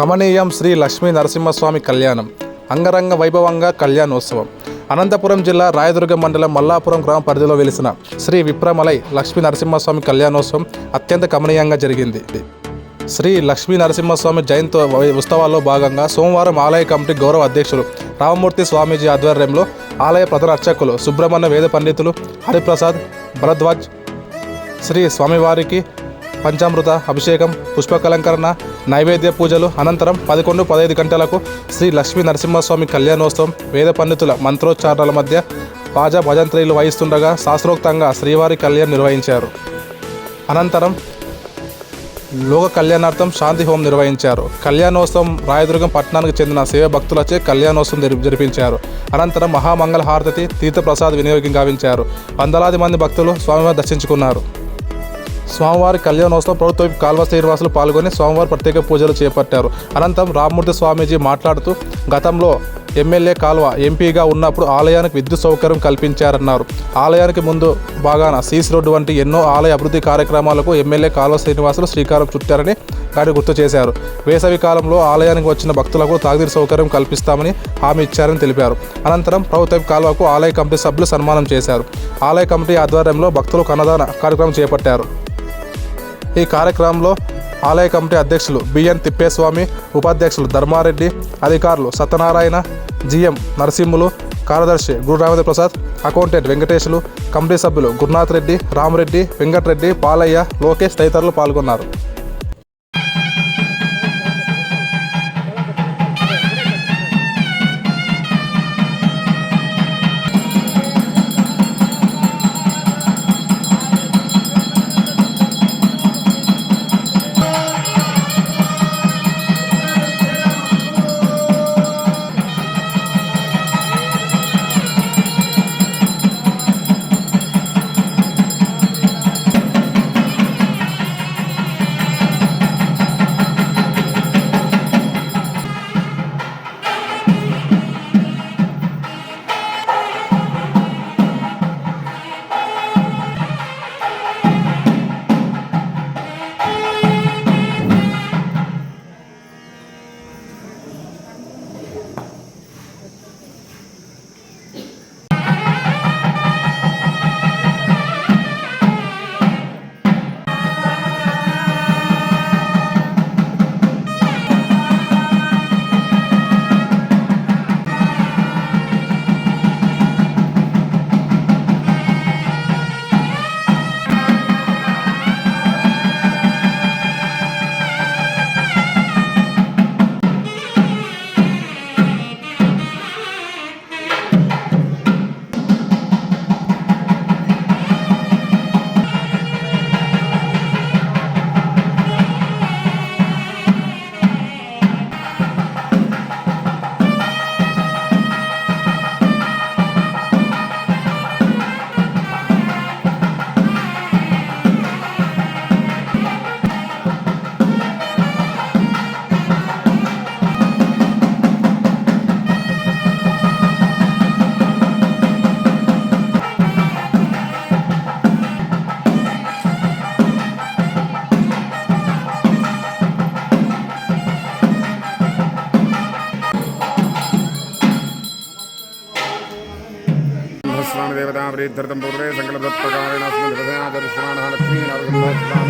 కమనీయం శ్రీ లక్ష్మీ నరసింహస్వామి కళ్యాణం అంగరంగ వైభవంగా కళ్యాణోత్సవం. అనంతపురం జిల్లా రాయదుర్గం మండలం మల్లాపురం గ్రామ పరిధిలో వెలిసిన శ్రీ విప్రమలై లక్ష్మీ నరసింహస్వామి కళ్యాణోత్సవం అత్యంత కమనీయంగా జరిగింది. శ్రీ లక్ష్మీ నరసింహస్వామి జయంతి ఉత్సవాల్లో భాగంగా సోమవారం ఆలయ కమిటీ గౌరవ అధ్యక్షులు రామమూర్తి స్వామీజీ ఆధ్వర్యంలో ఆలయ ప్రధాన అర్చకులు సుబ్రహ్మణ్య వేద పండితులు హరిప్రసాద్ భరద్వాజ్ శ్రీ స్వామివారికి పంచామృత అభిషేకం పుష్పకలంకరణ నైవేద్య పూజలు. అనంతరం పదకొండు పదహైదు గంటలకు శ్రీ లక్ష్మీ నరసింహస్వామి కళ్యాణోత్సవం వేద పండితుల మంత్రోచ్చారణల మధ్య పాజా భజంత్రీలు వహిస్తుండగా శాస్త్రోక్తంగా శ్రీవారి కళ్యాణ్ నిర్వహించారు. అనంతరం లోక కళ్యాణార్థం శాంతి హోమం నిర్వహించారు. కళ్యాణోత్సవం రాయదుర్గం పట్టణానికి చెందిన శివ భక్తులచే కళ్యాణోత్సవం జరిపించారు. అనంతరం మహామంగళ హారతి తీర్థప్రసాద్ వినియోగం గావించారు. వందలాది మంది భక్తులు స్వామివారి దర్శించుకున్నారు. స్వామివారి కళ్యాణోత్సవం ప్రభుత్వ కాల్వ శ్రీనివాసులు పాల్గొని స్వామివారి ప్రత్యేక పూజలు చేపట్టారు. అనంతరం రామ్మూర్తి స్వామీజీ మాట్లాడుతూ గతంలో ఎమ్మెల్యే కాల్వ ఎంపీగా ఉన్నప్పుడు ఆలయానికి విద్యుత్ సౌకర్యం కల్పించారన్నారు. ఆలయానికి ముందు భాగాన సీస్ రోడ్డు వంటి ఎన్నో ఆలయ అభివృద్ధి కార్యక్రమాలకు ఎమ్మెల్యే కాల్వ శ్రీనివాసులు శ్రీకారం చుట్టారని ఆయన గుర్తు చేశారు. వేసవి కాలంలో ఆలయానికి వచ్చిన భక్తులకు తాగునీరు సౌకర్యం కల్పిస్తామని హామీ ఇచ్చారని తెలిపారు. అనంతరం ప్రభుత్వ కాల్వకు ఆలయ కమిటీ సభ్యులు సన్మానం చేశారు. ఆలయ కమిటీ ఆధ్వర్యంలో భక్తులకు అన్నదాన కార్యక్రమం చేపట్టారు. ఈ కార్యక్రమంలో ఆలయ కమిటీ అధ్యక్షులు బిఎన్ తిప్పేస్వామి ఉపాధ్యక్షులు ధర్మారెడ్డి అధికారులు సత్యనారాయణ జిఎం నరసింహులు కార్యదర్శి గురు రామదేవ్ ప్రసాద్ అకౌంటెంట్ వెంకటేశులు కమిటీ సభ్యులు గురునాథ్ రెడ్డి రామరెడ్డి వెంకటరెడ్డి పాలయ్య లోకేష్ తదితరులు పాల్గొన్నారు. స్వామి దేవతా ప్రీర్థం పూర్వే సంకల్పత్ప్రకారేణ అస్మిన్ దర్శనాన లక్ష్మీ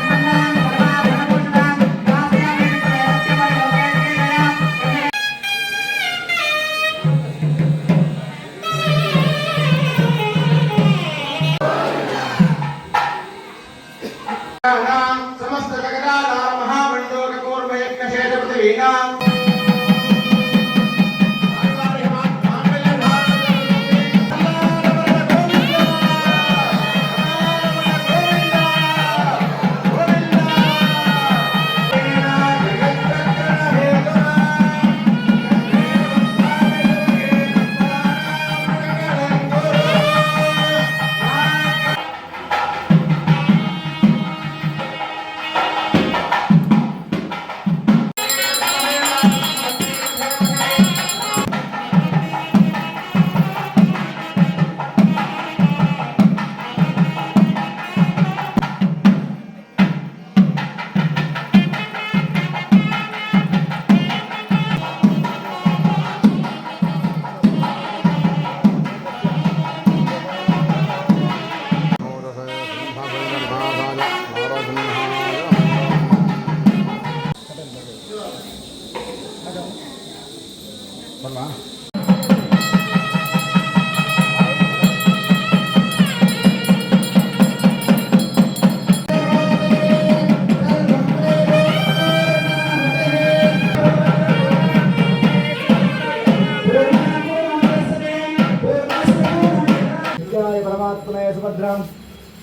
విద్యాయ పరమాత్మనే సుభద్రం.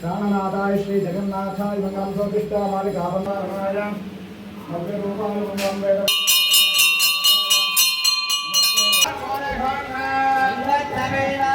ప్రాణనాథాయ శ్రీ జగన్నాథాయ మంగళం సోపిష్టామాలి కాపన్నాయ భవ్య Amen.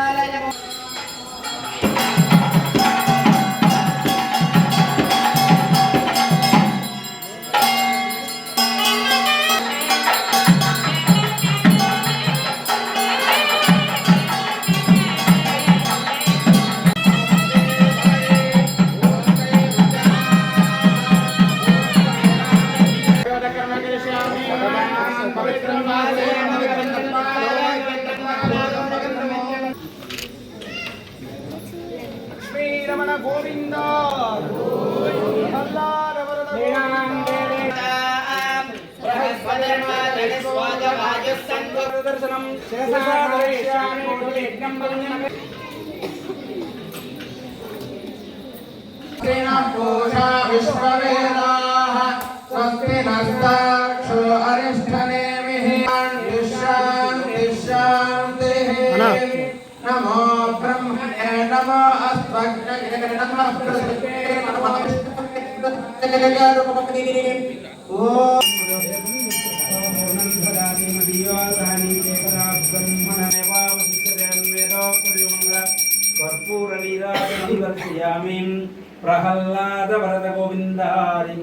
దర్శనం పూషా విశ్వవేదాః స్వస్తి నస్తాక్షో అరిష్టనేమిః శాంతి శాంతిః నమో బ్రహ్మణే నమో అస్మగ్నగే నమః ప్రసతే నమః ఓం కర్పూరనీరాజనీదర్శయామి ప్రహ్లాద వరద గోవిందారి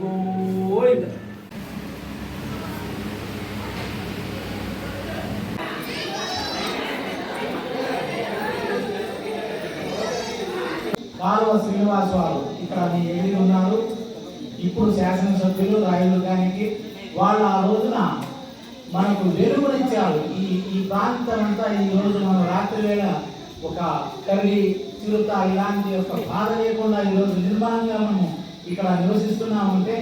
కాలువ శ్రీనివాస్ వారు ఇక్కడ మీ ఎదిగి ఉన్నారు? ఇప్పుడు శాసనసభ్యులు రాయదుర్గానికి వాళ్ళు ఆ రోజున మనకు వెలుగునిచ్చారు ఈ ఈ ప్రాంతం అంతా ఈ రోజు మనం రాత్రి వేళ ఒక కర్రీ చిరుత ఇలాంటి యొక్క బాధ లేకుండా ఈ రోజు నిర్మాణంగా మనము ఇక్కడ నివసిస్తున్నామంటే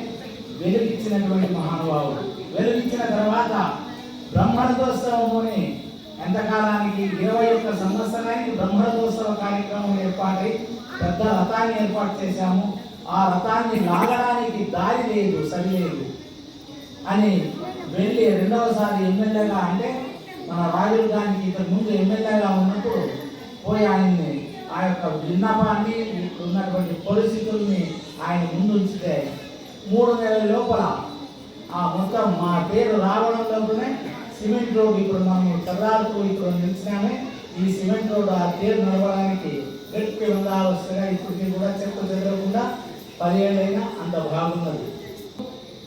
వెలుగిచ్చినటువంటి మహానుభావుడు. వెలుగిచ్చిన తర్వాత బ్రహ్మరథోత్సవముని ఎంతకాలానికి ఇరవై ఒక్క సంవత్సరానికి బ్రహ్మరథోత్సవ కార్యక్రమం ఏర్పాటై పెద్ద రథాన్ని ఏర్పాటు చేశాము. ఆ రథాన్ని లాగడానికి దారి లేదు సరి లేదు. అని వెళ్ళి రెండవసారి ఎమ్మెల్యేగా అంటే మన రాజీవ్ గాంధీ ఇంతకు ముందు ఎమ్మెల్యేగా ఉన్నప్పుడు పోయి ఆయన్ని ఆ యొక్క విన్నపాన్ని ఉన్నటువంటి పరిస్థితుల్ని ఆయన ముందు ఉంచితే మూడు నెలల లోపల ఆ మొత్తం మా పేరు రావడం లోపలనే సిమెంట్ రోడ్ ఇప్పుడు మనం చదరాలతో ఇప్పుడు నిలిచినామే. ఈ సిమెంట్ రోడ్ ఆ పేరు నడవడానికి గట్టి ఉండాల్సిన ఇప్పటికీ కూడా చెత్త చెదరకుండా పదిహేడైనా అంత బాగున్నది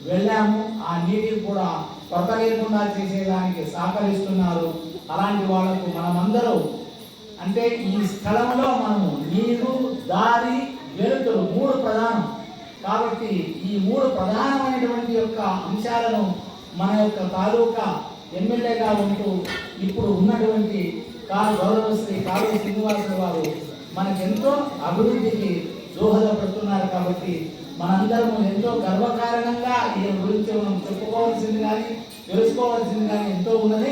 వెళ్ళాము. ఆ నీటిని కూడా కొరత లేకుండా చేసేదానికి సహకరిస్తున్నారు. అలాంటి వాళ్ళకు మనమందరూ అంటే ఈ స్థలంలో మనము నీరు దారి వెలుతురు మూడు ప్రధానం. కాబట్టి ఈ మూడు ప్రధానమైనటువంటి యొక్క అంశాలను మన యొక్క తాలూకా ఎమ్మెల్యేగా ఉంటూ ఇప్పుడు ఉన్నటువంటి కారు గౌరవశ్రీ కారు శ్రీనివాసరావు వారు మనకెంతో అభివృద్ధికి దోహదపడుతున్నారు కాబట్టి మనందరము ఎంతో గర్వకారణంగా ఈ గురించి మనం చెప్పుకోవాల్సింది కానీ తెలుసుకోవాల్సింది కానీ ఎంతో ఉన్నది.